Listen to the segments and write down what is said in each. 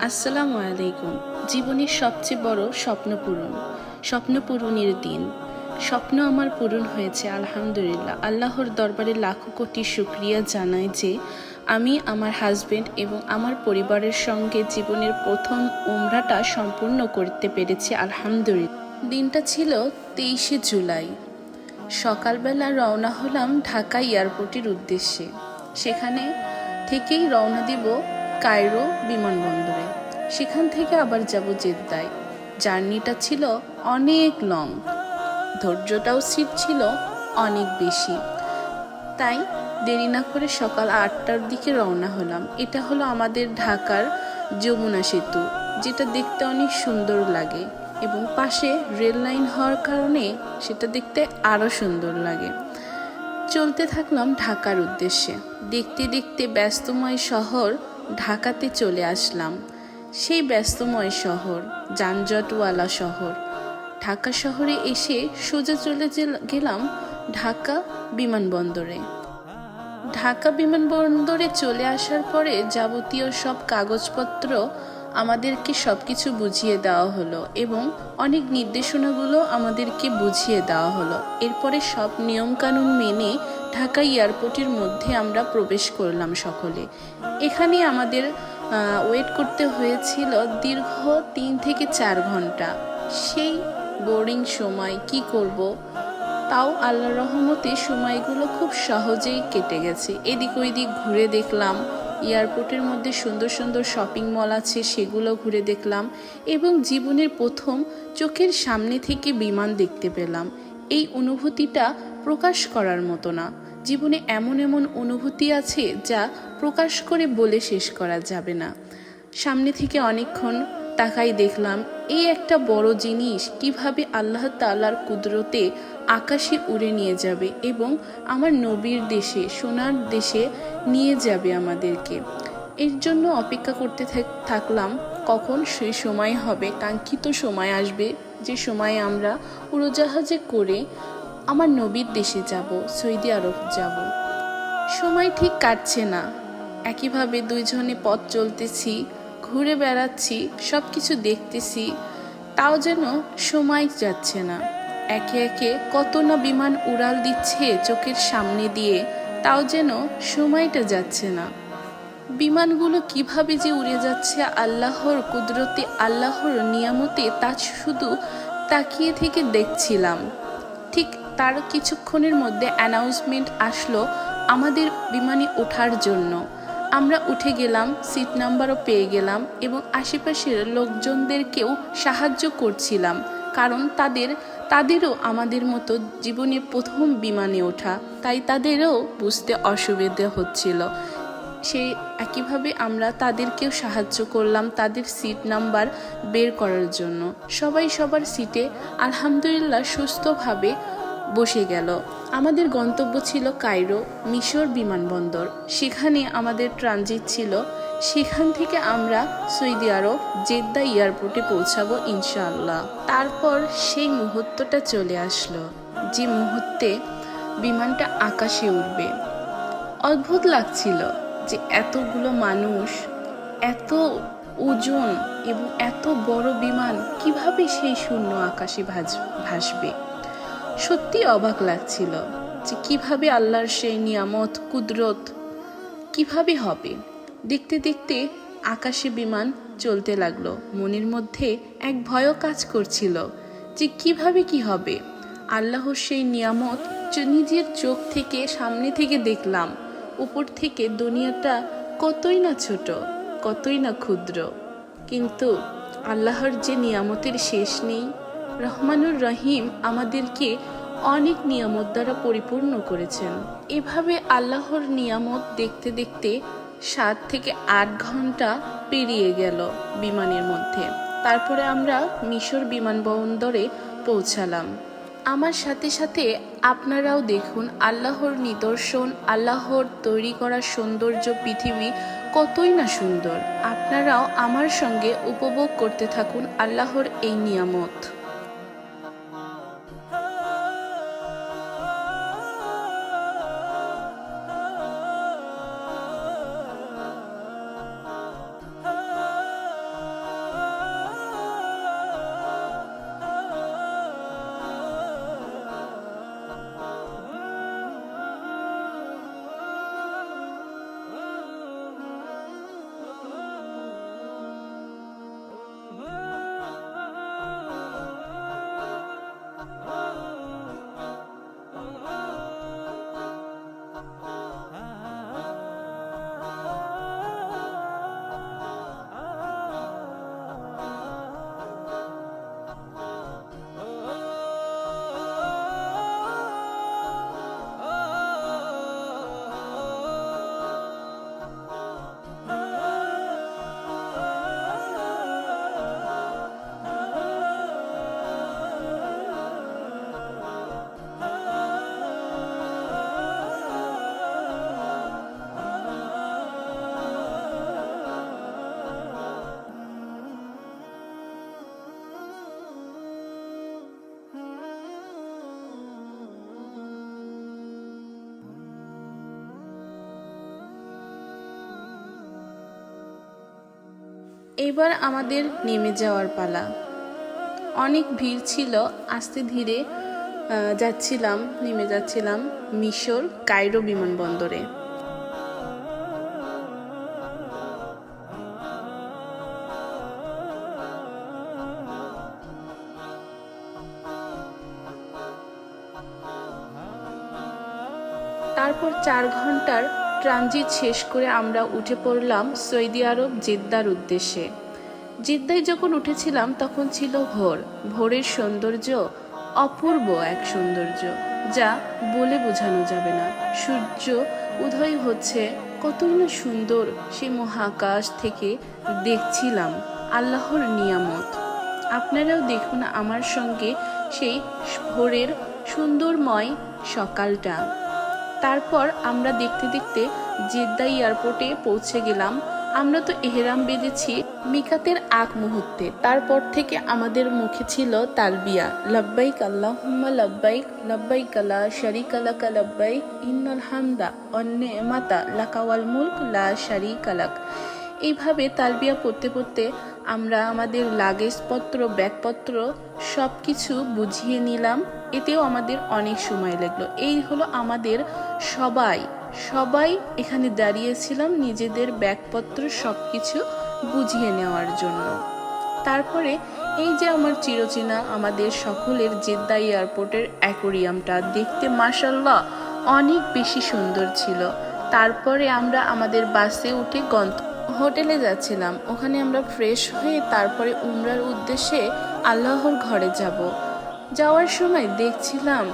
আসসালামু আলাইকুম। জীবনের সবচেয়ে বড় স্বপ্ন পূরণ। স্বপ্ন পূরণের দিন। স্বপ্ন আমার পূরণ হয়েছে, আলহামদুলিল্লাহ। আল্লাহর দরবারে লাখো কোটি শুক্রিয়া জানাই যে আমি আমার হাজবেন্ড এবং আমার পরিবারের সঙ্গে জীবনের প্রথম উমরাটা সম্পূর্ণ করতে পেরেছি, আলহামদুলিল্লাহ। দিনটা ছিল তেইশে জুলাই। সকালবেলা রওনা হলাম ঢাকা এয়ারপোর্টের উদ্দেশ্যে। সেখানে থেকেই রওনা দিব কায়রো বিমানবন্দরে। সেখান থেকে আবার যাব জেদ্দায়। জার্নিটা ছিল অনেক লং। ধৈর্যটাও সিট ছিল অনেক বেশি। তাই দেরি না করে সকাল আটটার দিকে রওনা হলাম। এটা হলো আমাদের ঢাকার যমুনা সেতু, যেটা দেখতে অনেক সুন্দর লাগে এবং পাশে রেল লাইন হওয়ার কারণে সেটা দেখতে আরও সুন্দর লাগে। চলতে থাকলাম ঢাকার উদ্দেশ্যে। দেখতে দেখতে ব্যস্তময় শহর ঢাকাতে চলে আসলাম। সেই ব্যস্তময় শহর, যানজটওয়ালা শহর। ঢাকা শহরে এসে সোজা চলে গেলাম ঢাকা বিমানবন্দরে। ঢাকা বিমানবন্দরে চলে আসার পরে যাবতীয় সব কাগজপত্র আমাদেরকে সব কিছু বুঝিয়ে দেওয়া হলো এবং অনেক নির্দেশনাগুলো আমাদেরকে বুঝিয়ে দেওয়া হলো। এরপরে সব নিয়মকানুন মেনে ঢাকা এয়ারপোর্টের মধ্যে আমরা প্রবেশ করলাম সকলে। এখানে আমাদের ওয়েট করতে হয়েছিল দীর্ঘ তিন থেকে চার ঘণ্টা। সেই বোরিং সময় কি করব? তাও আল্লাহ রহমতে সময়গুলো খুব সহজেই কেটে গেছে। এদিক ওইদিক ঘুরে দেখলাম, এয়ারপোর্টের মধ্যে সুন্দর সুন্দর শপিং মল আছে, সেগুলো ঘুরে দেখলাম এবং জীবনের প্রথম চোখের সামনে থেকে বিমান দেখতে পেলাম। এই অনুভূতিটা প্রকাশ করার মতো না। জীবনে এমন এমন অনুভূতি আছে যা প্রকাশ করে বলে শেষ করা যাবে না। সামনে থেকে অনেকক্ষণ তাকাই দেখলাম, এই একটা বড় জিনিস কীভাবে আল্লাহ তাআলার কুদরতে আকাশে উড়ে নিয়ে যাবে এবং আমার নবীর দেশে, সোনার দেশে নিয়ে যাবে আমাদেরকে। এর জন্য অপেক্ষা করতে থাক- থাকলাম, কখন সেই সময় হবে, কাঙ্ক্ষিত সময় আসবে, যে সময়ে আমরা উড়োজাহাজে করে আমার নবীর দেশে যাব, সৌদি আরব যাব। সময় ঠিক কাটছে না। একইভাবে দুইজনে পথ চলতেছি, ঘুরে বেড়াচ্ছি সব কিছু দেখতেছি, তাও যেন সময় যাচ্ছে না। একে একে কত না বিমান উড়াল দিচ্ছে চোখের সামনে দিয়ে, তাও যেন সময়টা যাচ্ছে না। বিমানগুলো কীভাবে যে উড়ে যাচ্ছে আল্লাহর কুদরতে, আল্লাহর নিয়ামতে, তা শুধু তাকিয়ে থেকে দেখছিলাম। ঠিক তার কিছুক্ষণের মধ্যে অ্যানাউন্সমেন্ট আসলো আমাদের বিমানে ওঠার জন্য। আমরা উঠে গেলাম সিট নাম্বারও পেয়ে গেলাম এবং আশেপাশের লোকজনদেরকেও সাহায্য করছিলাম কারণ তাদের, তাদেরও আমাদের মতো জীবনে প্রথম বিমানে ওঠা, তাই তাদেরও বুঝতে অসুবিধে হচ্ছিল। সেই একইভাবে আমরা তাদেরকেও সাহায্য করলাম তাদের সিট নাম্বার বের করার জন্য। সবাই সবার সিটে আলহামদুলিল্লাহ সুস্থভাবে বসে গেল। আমাদের গন্তব্য ছিল কায়রো মিশর বিমানবন্দর। সেখানে আমাদের ট্রানজিট ছিল। সেখান থেকে আমরা সৌদি আরব জেদ্দা এয়ারপোর্টে পৌঁছাবো ইনশাআল্লাহ। তারপর সেই মুহূর্তটা চলে আসলো, যে মুহূর্তে বিমানটা আকাশে উঠবে অদ্ভুত লাগছিল যে এতগুলো মানুষ, এত ওজন এবং এত বড় বিমান কীভাবে সেই শূন্য আকাশে ভাসবে। সত্যি অবাক লাগছিল যে কীভাবে আল্লাহর সেই নিয়ামত, কুদরত কীভাবে হবে? দেখতে দেখতে আকাশে বিমান চলতে লাগল। মনের মধ্যে এক ভয়ও কাজ করছিল যে কীভাবে কি হবে। আল্লাহর সেই নিয়ামত নিজের চোখ থেকে, সামনে থেকে দেখলাম। উপর থেকে দুনিয়াটা কতই না ছোট, কতই না ক্ষুদ্র। কিন্তু আল্লাহর যে নিয়ামতের শেষ নেই, রহমানুর রহিম আমাদেরকে অনেক নিয়ামত দ্বারা পরিপূর্ণ করেছেন। এভাবে আল্লাহর নিয়ামত দেখতে দেখতে সাত থেকে আট ঘণ্টা পেরিয়ে গেল বিমানের মধ্যে। তারপরে আমরা মিশর বিমানবন্দরে পৌঁছালাম। আমার সাথে সাথে আপনারাও দেখুন আল্লাহর নিদর্শন, আল্লাহর তৈরি করা সৌন্দর্য পৃথিবী কতই না সুন্দর। আপনারাও আমার সঙ্গে উপভোগ করতে থাকুন আল্লাহর এই নিয়ামত। এবার আমাদের নেমে যাওয়ার পালা। অনেক ভিড় ছিল, আস্তে ধীরে যাচ্ছিলাম, নেমে যাচ্ছিলাম মিশর কায়রো বিমানবন্দরে। তারপর চার ঘণ্টার ট্রানজিট শেষ করে আমরা উঠে পড়লাম সৌদি আরব জেদ্দার উদ্দেশ্যে। জেদ্দায় যখন উঠেছিলাম তখন ছিল ভোর। ভোরের সৌন্দর্য অপূর্ব এক সৌন্দর্য, যা বলে বোঝানো যাবে না। সূর্য উদয় হচ্ছে কতই না সুন্দর সে মহাকাশ থেকে দেখছিলাম আল্লাহর নিয়ামত। আপনারাও দেখুন আমার সঙ্গে সেই ভোরের সুন্দরময় সকালটা। তারপর আমরা দেখতে দেখতে জেদ্দা এয়ারপোর্টে পৌঁছে গেলাম। আমরা তো এহেরাম বেঁধেছি মিকাতের আগ মুহূর্তে। তারপর থেকে আমাদের মুখে ছিল তালবিয়া। লব্বাইক আল্লাহুম্মা লব্বাইক লব্বাইক লা শারিকা লাকা লব্বাইক, ইন্নাল হামদা অন্নে মাতা লাকাওয়াল মুলক লা শারিকা লাক। এইভাবে তালবিয়া পড়তে পড়তে আমরা আমাদের লাগেজপত্র, ব্যাগপত্র সব কিছু বুঝিয়ে নিলাম। এতেও আমাদের অনেক সময় লাগল। এই হলো আমাদের সবাই সবাই এখানে দাঁড়িয়েছিলাম নিজেদের ব্যাগপত্র সব কিছু বুঝিয়ে নেওয়ার জন্য। তারপরে এই যে আমার চিরচেনা আমাদের সকলের জেদ্দা এয়ারপোর্টের অ্যাকোরিয়ামটা দেখতে মাসাল্লাহ অনেক বেশি সুন্দর ছিল। তারপরে আমরা আমাদের বাসে উঠে গন্ত, হোটেলে যাচ্ছিলাম। ওখানে আমরা ফ্রেশ হয়ে তারপরে উমরার উদ্দেশ্যে আল্লাহর ঘরে যাব। যাওয়ার সময় দেখছিলাম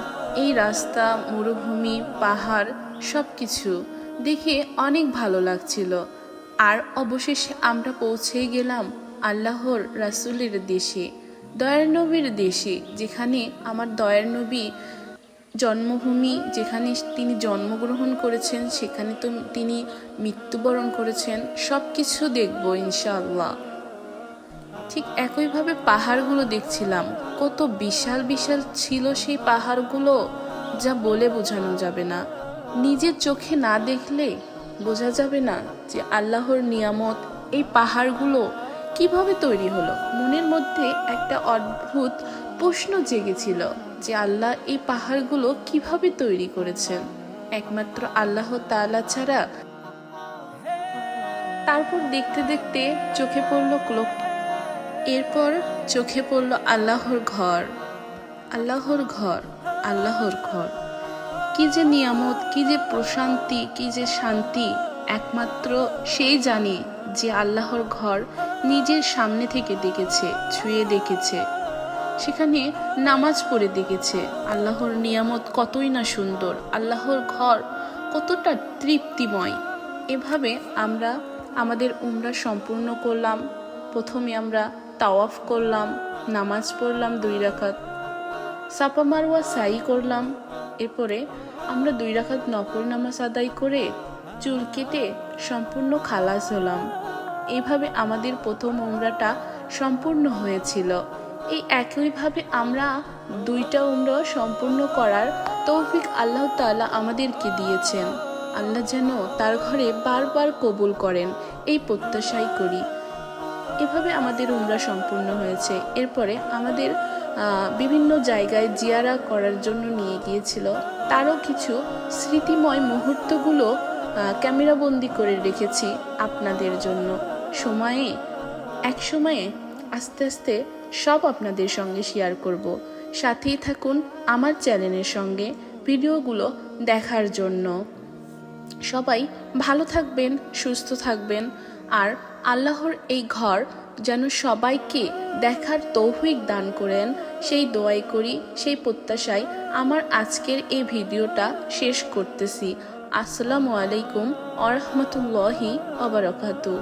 এই রাস্তা, মরুভূমি, পাহাড় সব কিছু দেখে অনেক ভালো লাগছিল। আর অবশেষে আমরা পৌঁছে গেলাম আল্লাহর রাসুলের দেশে, দয়ার নবীর দেশে, যেখানে আমার দয়ার নবী জন্মভূমি, যেখানে তিনি জন্মগ্রহণ করেছেন, সেখানে তো তিনি মৃত্যুবরণ করেছেন সব কিছু দেখব ইনশাআল্লাহ। ঠিক একইভাবে পাহাড়গুলো দেখছিলাম। কত বিশাল বিশাল ছিল সেই পাহাড়গুলো যা বলে বোঝানো যাবে না। নিজের চোখে না দেখলে বোঝা যাবে না যে আল্লাহর নিয়ামত এই পাহাড়গুলো কীভাবে তৈরি হলো। মনের মধ্যে একটা অদ্ভুত প্রশ্ন জেগেছিল যে আল্লাহ এই পাহাড়গুলো কীভাবে তৈরি করেছেন? একমাত্র আল্লাহ তালা ছাড়া। তারপর দেখতে দেখতে চোখে পড়ল ক্লোক এরপর চোখে পড়ল আল্লাহর ঘর আল্লাহর ঘর আল্লাহর ঘর। কি যে নিয়ামত, কি যে প্রশান্তি, কি যে শান্তি, একমাত্র সেই জানে যে আল্লাহর ঘর নিজের সামনে থেকে দেখেছে ছুঁয়ে দেখেছে। সেখানে নামাজ পড়ে দেখেছে। আল্লাহর নিয়ামত কতই না সুন্দর, আল্লাহর ঘর কতটা তৃপ্তিময়। এভাবে আমরা আমাদের উমরা সম্পূর্ণ করলাম। প্রথমে আমরা তাওয়াফ করলাম, নামাজ পড়লাম দুই রাকাত। সাপা মারওয়া সাই করলাম, এরপরে আমরা দুই রাকাত নফল নামাজ আদায় করে চুল কেটে সম্পূর্ণ খালাস হলাম। এইভাবে আমাদের প্রথম উমরাটা সম্পূর্ণ হয়েছিল। এই একইভাবে আমরা দুইটা উমরা সম্পূর্ণ করার তৌফিক আল্লাহ তাআলা আমাদেরকে দিয়েছেন। আল্লাহ যেন তার ঘরে বারবার কবুল করেন, এই প্রত্যাশাই করি। এভাবে আমাদের উমরা সম্পূর্ণ হয়েছে। এরপরে আমাদের বিভিন্ন জায়গায় জিয়ারা করার জন্য নিয়ে গিয়েছিল। তারও কিছু স্মৃতিময় মুহূর্তগুলো ক্যামেরাবন্দি করে রেখেছি আপনাদের জন্য। সময়ে, এক সময়ে আস্তে আস্তে সব আপনাদের সঙ্গে শেয়ার করব। সাথেই থাকুন আমার চ্যানেলের সঙ্গে ভিডিওগুলো দেখার জন্য। সবাই ভালো থাকবেন, সুস্থ থাকবেন। আর আল্লাহর এই ঘর যেন সবাইকে দেখার তৌফিক দান করেন, সেই দোয়াই করি, সেই প্রত্যাশায় আমার আজকের এই ভিডিওটা শেষ করতেছি। আসসালামু আলাইকুম আরহামতুল্লাহি অবরাকাতু